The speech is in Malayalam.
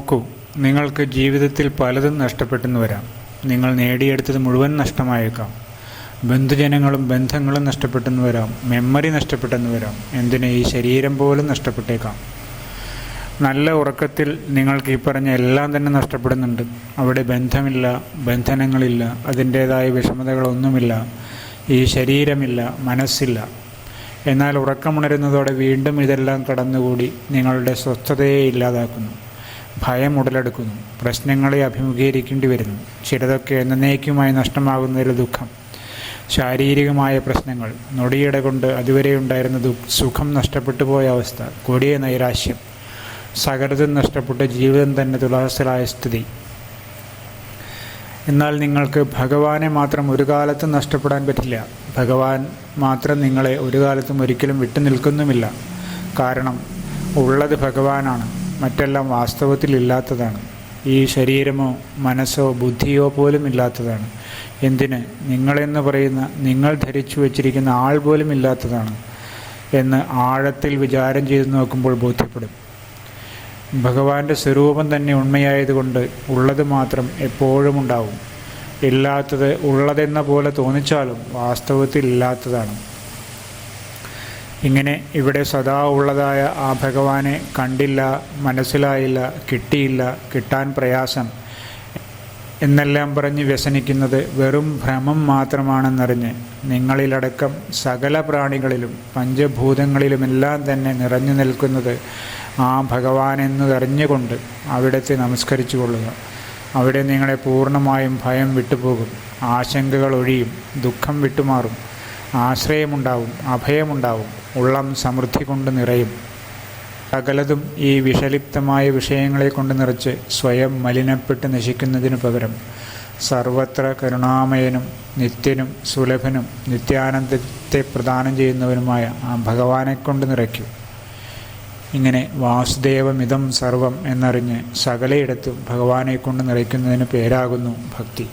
നോക്കൂ നിങ്ങൾക്ക് ജീവിതത്തിൽ പലതും നഷ്ടപ്പെട്ടെന്ന് വരാം. നിങ്ങൾ നേടിയെടുത്തത് മുഴുവൻ നഷ്ടമായേക്കാം. ബന്ധുജനങ്ങളും ബന്ധങ്ങളും നഷ്ടപ്പെട്ടെന്ന് വരാം. മെമ്മറി നഷ്ടപ്പെട്ടെന്ന് വരാം. എന്തിന്? ഈ ശരീരം പോലും നഷ്ടപ്പെട്ടേക്കാം. നല്ല ഉറക്കത്തിൽ നിങ്ങൾക്ക് ഈ പറഞ്ഞ എല്ലാം തന്നെ നഷ്ടപ്പെടുന്നുണ്ട്. അവിടെ ബന്ധമില്ല ബന്ധനങ്ങളില്ല അതിന്റേതായ വിഷമതകളൊന്നുമില്ല ഈ ശരീരമില്ല മനസ്സില്ല. എന്നാൽ ഉറക്കമുണരുന്നതോടെ വീണ്ടും ഇതെല്ലാം കടന്നുകൂടി നിങ്ങളുടെ സ്വസ്ഥതയെ ഇല്ലാതാക്കുന്നു. ഭയം ഉടലെടുക്കുന്നു പ്രശ്നങ്ങളെ അഭിമുഖീകരിക്കേണ്ടി വരുന്നു. ചിലതൊക്കെ എന്നേക്കുമായി നഷ്ടമാകുന്നതിൽ ദുഃഖം. ശാരീരികമായ പ്രശ്നങ്ങൾ. നൊടിയിട കൊണ്ട് അതുവരെ ഉണ്ടായിരുന്ന സുഖം നഷ്ടപ്പെട്ടു പോയ അവസ്ഥ. കൊടിയ നൈരാശ്യം. സകലതും നഷ്ടപ്പെട്ട ജീവിതം തന്നെ തുലാസലായ സ്ഥിതി. എന്നാൽ നിങ്ങൾക്ക് ഭഗവാനെ മാത്രം ഒരു കാലത്തും നഷ്ടപ്പെടാൻ പറ്റില്ല. ഭഗവാൻ മാത്രം നിങ്ങളെ ഒരു കാലത്തും ഒരിക്കലും വിട്ടു നിൽക്കുന്നുമില്ല കാരണം ഉള്ളത് ഭഗവാനാണ്. മറ്റെല്ലാം വാസ്തവത്തിൽ ഇല്ലാത്തതാണ് ഈ ശരീരമോ മനസ്സോ ബുദ്ധിയോ പോലും ഇല്ലാത്തതാണ്. എന്തിന്? നിങ്ങളെന്ന് പറയുന്ന നിങ്ങൾ ധരിച്ചു വച്ചിരിക്കുന്ന ആൾ പോലും ഇല്ലാത്തതാണ് എന്ന് ആഴത്തിൽ വിചാരം ചെയ്തു നോക്കുമ്പോൾ ബോധ്യപ്പെടും. ഭഗവാന്റെ സ്വരൂപം തന്നെ ഉണ്മയായതുകൊണ്ട് ഉള്ളത് മാത്രം എപ്പോഴും ഉണ്ടാവും. ഇല്ലാത്തത് ഉള്ളതെന്ന പോലെ തോന്നിച്ചാലും വാസ്തവത്തിൽ ഇല്ലാത്തതാണ് ഇങ്ങനെ ഇവിടെ സദാ ഉള്ളതായ ആ ഭഗവാനെ കണ്ടില്ല മനസ്സിലായില്ല കിട്ടിയില്ല കിട്ടാൻ പ്രയാസം എന്നെല്ലാം പറഞ്ഞ് വ്യസനിക്കുന്നത് വെറും ഭ്രമം മാത്രമാണെന്നറിഞ്ഞ് നിങ്ങളിലടക്കം സകല പ്രാണികളിലും പഞ്ചഭൂതങ്ങളിലുമെല്ലാം തന്നെ നിറഞ്ഞു നിൽക്കുന്നത് ആ ഭഗവാനെന്നതറിഞ്ഞുകൊണ്ട് അവിടത്തെ നമസ്കരിച്ചു കൊള്ളുക അവിടെ നിങ്ങളെ പൂർണമായും ഭയം വിട്ടുപോകും. ആശങ്കകൾ ഒഴിയും ദുഃഖം വിട്ടുമാറും. ആശ്രയമുണ്ടാവും അഭയമുണ്ടാവും ഉള്ളം സമൃദ്ധി കൊണ്ട് നിറയും. സകലതും ഈ വിഷലിപ്തമായ വിഷയങ്ങളെ കൊണ്ട് നിറച്ച് സ്വയം മലിനപ്പെട്ട് നശിക്കുന്നതിനു പകരം സർവത്ര കരുണാമയനും നിത്യനും സുലഭനും നിത്യാനന്ദത്തെ പ്രദാനം ചെയ്യുന്നവനുമായ ആ ഭഗവാനെ കൊണ്ട് നിറയ്ക്കും. ഇങ്ങനെ വാസുദേവമിതം സർവം എന്നറിഞ്ഞ് സകലയിടത്തും ഭഗവാനെ കൊണ്ട് നിറയ്ക്കുന്നതിന് പേരാകുന്നു ഭക്തി.